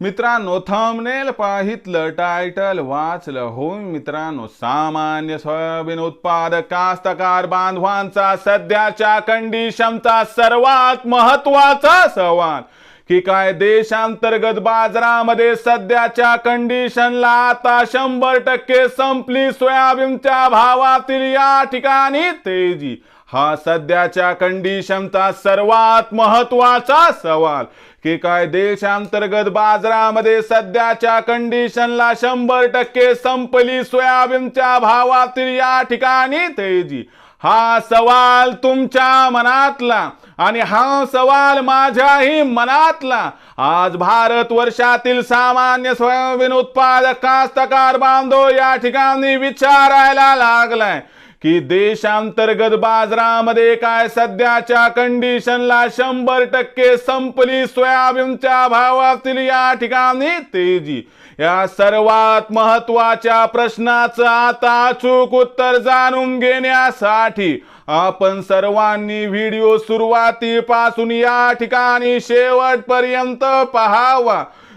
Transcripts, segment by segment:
मित्रांनो thumbnail पाहितलं title वाचलं. होय मित्रांनो सामान्य सोयाबीन उत्पादक कास्तकार बांधवांचा सध्याच्या कंडिशनचा सर्वात महत्त्वाचा सवाल की काय देशांतर्गत बाजारामध्ये सध्याच्या कंडिशनला आता शंभर टक्के संपली सोयाबीनच्या भावातील या ठिकाणी तेजी? हा सध्याच्या कंडिशनचा सर्वात महत्त्वाचा सवाल. की काय देशांतर्गत बाजारामध्ये सध्याच्या कंडिशनला शंभर टक्के संपली सोयाबीनच्या भावातील या ठिकाणी तेजी? हा सवाल तुमच्या मनातला आणि हा सवाल माझ्याही मनातला. आज भारत वर्षातील सामान्य सोयाबीन उत्पादक कास्तकार बांधव या ठिकाणी विचारायला लागलाय. की देशांतर्गत बाजारामध्ये काय सध्याच्या कंडिशनला शंभर टक्के संपली सोयाबीनच्या भावातील या ठिकाणी तेजी. या सर्वात महत्त्वाच्या प्रश्नाचं आता अचूक उत्तर जाणून घेण्यासाठी आपण सर्वांनी व्हिडिओ सुरुवातीपासून या ठिकाणी शेवटपर्यंत पहावा.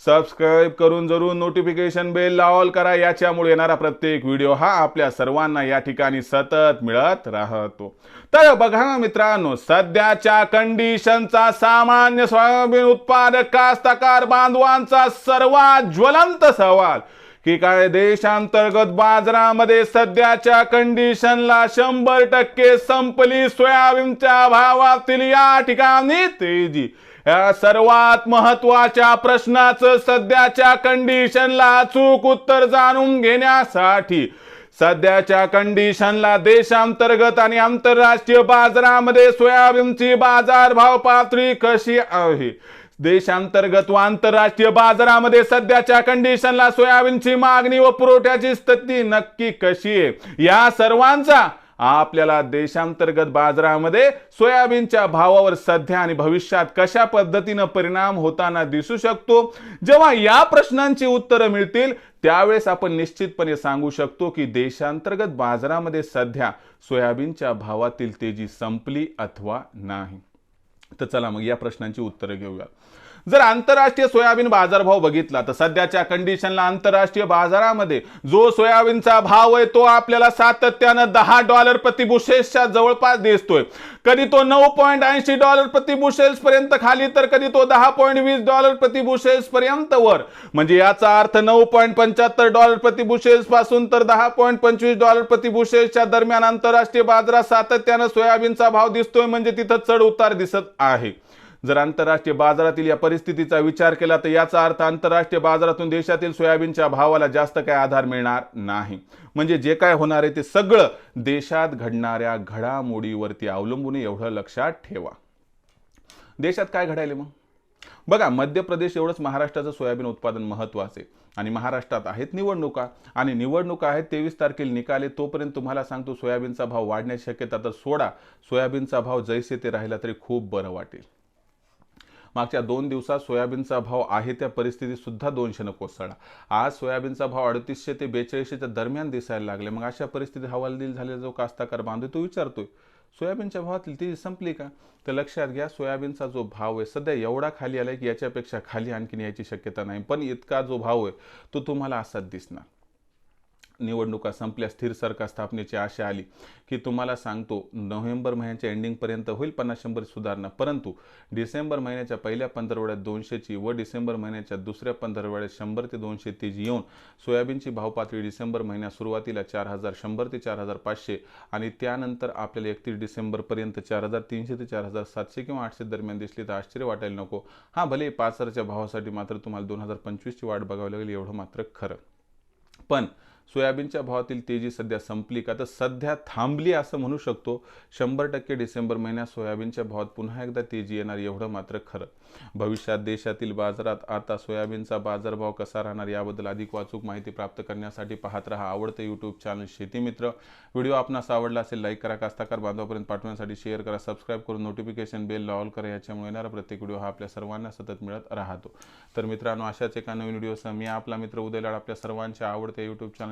सबस्क्राईब करून जरूर नोटिफिकेशन बेल ऑल करा. याच्यामुळे येणारा प्रत्येक व्हिडिओ हा आपल्या सर्वांना या ठिकाणी सतत मिळत राहतो. तर बघा मित्रांनो सध्याच्या कंडिशनचा सामान्य सोयाबीन उत्पादक कास्तकार बांधवांचा सर्वात ज्वलंत सवाल की काय देशांतर्गत बाजारामध्ये सध्याच्या कंडिशनला शंभर टक्के संपली सोयाबीनच्या भावातील या ठिकाणी तेजी. या सर्वात महत्त्वाच्या प्रश्नाचं सध्याच्या कंडिशनला अचूक उत्तर जाणून घेण्यासाठी सध्याच्या कंडिशनला देशांतर्गत आणि आंतरराष्ट्रीय बाजारामध्ये सोयाबीनची बाजारभाव पातळी कशी आहे? देशांतर्गत व आंतरराष्ट्रीय बाजारामध्ये सध्याच्या कंडिशनला सोयाबीनची मागणी व पुरवठ्याची स्थिती नक्की कशी आहे? या सर्वांचा आपल्याला देशांतर्गत बाजारामध्ये सोयाबीनच्या भावावर सध्या आणि भविष्यात कशा पद्धतीनं परिणाम होताना दिसू शकतो? जेव्हा या प्रश्नांची उत्तरं मिळतील त्यावेळेस आपण निश्चितपणे सांगू शकतो की देशांतर्गत बाजारामध्ये सध्या सोयाबीनच्या भावातील तेजी संपली अथवा नाही. तर चला मग या प्रश्नांची उत्तरं घेऊया जर आंतरराष्ट्रीय सोयाबीन बाजारभाव बघितला तर सध्याच्या कंडिशनला आंतरराष्ट्रीय बाजारामध्ये जो सोयाबीनचा भाव आहे तो आपल्याला सातत्यानं दहा डॉलर प्रति बुशेल्सच्या जवळपास दिसतोय. कधी तो नऊ पॉईंट ऐंशी डॉलर प्रति बुशेल्स पर्यंत खाली तर कधी तो दहा पॉईंट वीस डॉलर प्रति बुशेल्स पर्यंत वर. म्हणजे याचा अर्थ नऊ पॉईंट पंच्याहत्तर डॉलर प्रति बुशेल्सपासून तर दहा पॉईंट पंचवीस डॉलर प्रति बुशेल्सच्या दरम्यान आंतरराष्ट्रीय बाजारात सातत्यानं सोयाबीनचा भाव दिसतोय म्हणजे तिथं चढ उतार दिसत आहे. जर आंतरराष्ट्रीय बाजारातील या परिस्थितीचा विचार केला तर याचा अर्थ आंतरराष्ट्रीय बाजारातून देशातील सोयाबीनच्या भावाला जास्त काय आधार मिळणार नाही. म्हणजे जे काय होणार आहे ते सगळं देशात घडणाऱ्या घडामोडीवरती अवलंबून एवढं लक्षात ठेवा. देशात काय घडायले मग? बघा मध्य प्रदेश एवढंच महाराष्ट्राचं सोयाबीन उत्पादन महत्वाचं आहे. आणि महाराष्ट्रात आहेत निवडणुका. आणि निवडणुका आहेत तेवीस तारखेला निकाले तोपर्यंत तुम्हाला सांगतो सोयाबीनचा भाव वाढण्याची शक्यता तर सोडा. सोयाबीनचा भाव जैसे ते राहिला तरी खूप बरं वाटेल. मागच्या दोन दिवसात सोयाबीनचा भाव आहे त्या परिस्थितीत सुद्धा दोनशेनं कोसळला. आज सोयाबीनचा भाव अडतीसशे ते बेचाळीसशेच्या दरम्यान दिसायला लागले. मग अशा परिस्थितीत हवालदिल झालेला जो कास्ताकार बांधतोय तो विचारतोय सोयाबीनच्या भावातील ती संपली का? तर लक्षात घ्या सोयाबीनचा जो भाव आहे सध्या एवढा खाली आलाय की याच्यापेक्षा खाली आणखीन यायची शक्यता नाही. पण इतका जो भाव आहे तो तुम्हाला असाच दिसणार. निवडणुका संपल्या स्थिर सरकार स्थापनेची आशा आली की तुम्हाला सांगतो नोव्हेंबर महिन्याच्या एंडिंगपर्यंत होईल पन्नास शंभर सुधारणा. परंतु डिसेंबर महिन्याच्या पहिल्या पंधरवड्यात दोनशेची व डिसेंबर महिन्याच्या दुसऱ्या पंधरवड्यात शंभर ते दोनशे तेजी येऊन सोयाबीनची भाव पातळी डिसेंबर महिन्यात सुरुवातीला चार हजार शंभर ते चार हजार पाचशे आणि त्यानंतर आपल्याला एकतीस डिसेंबरपर्यंत चार हजार तीनशे ते चार हजार सातशे किंवा आठशे दरम्यान दिसली तर आश्चर्य वाटायला नको. हा भले पाच हजारच्या भावासाठी मात्र तुम्हाला दोन हजार पंचवीसची वाट बघावी लागेल एवढं मात्र खरं. पण सोयाबीनच्या भावातील तेजी सध्या संपली का? तर सध्या थांबली असं म्हणू शकतो. शंभर टक्के डिसेंबर महिन्यात सोयाबीनच्या भावात पुन्हा एकदा तेजी येणार एवढं मात्र खरं. भविष्यात देशातील बाजारात आता सोयाबीनचा बाजारभाव कसा राहणार याबद्दल अधिक वाचूक माहिती प्राप्त करण्यासाठी पाहत राहा आवडतं यूट्यूब चॅनल शेतीमित्र व्हिडिओ आपणास आवडला असेल लाईक करा. कास्ताकार बांधवापर्यंत पाठवण्यासाठी शेअर करा. सबस्क्राईब करून नोटिफिकेशन बेल ऑल करा. याच्यामुळे येणारा प्रत्येक व्हिडिओ हा आपल्या सर्वांना सतत मिळत राहतो. तर मित्रांनो अशाच एका नवीन व्हिडिओसह मी आपला मित्र उदयलाड आपल्या सर्वांच्या आवडत्या यूट्यूब चॅनल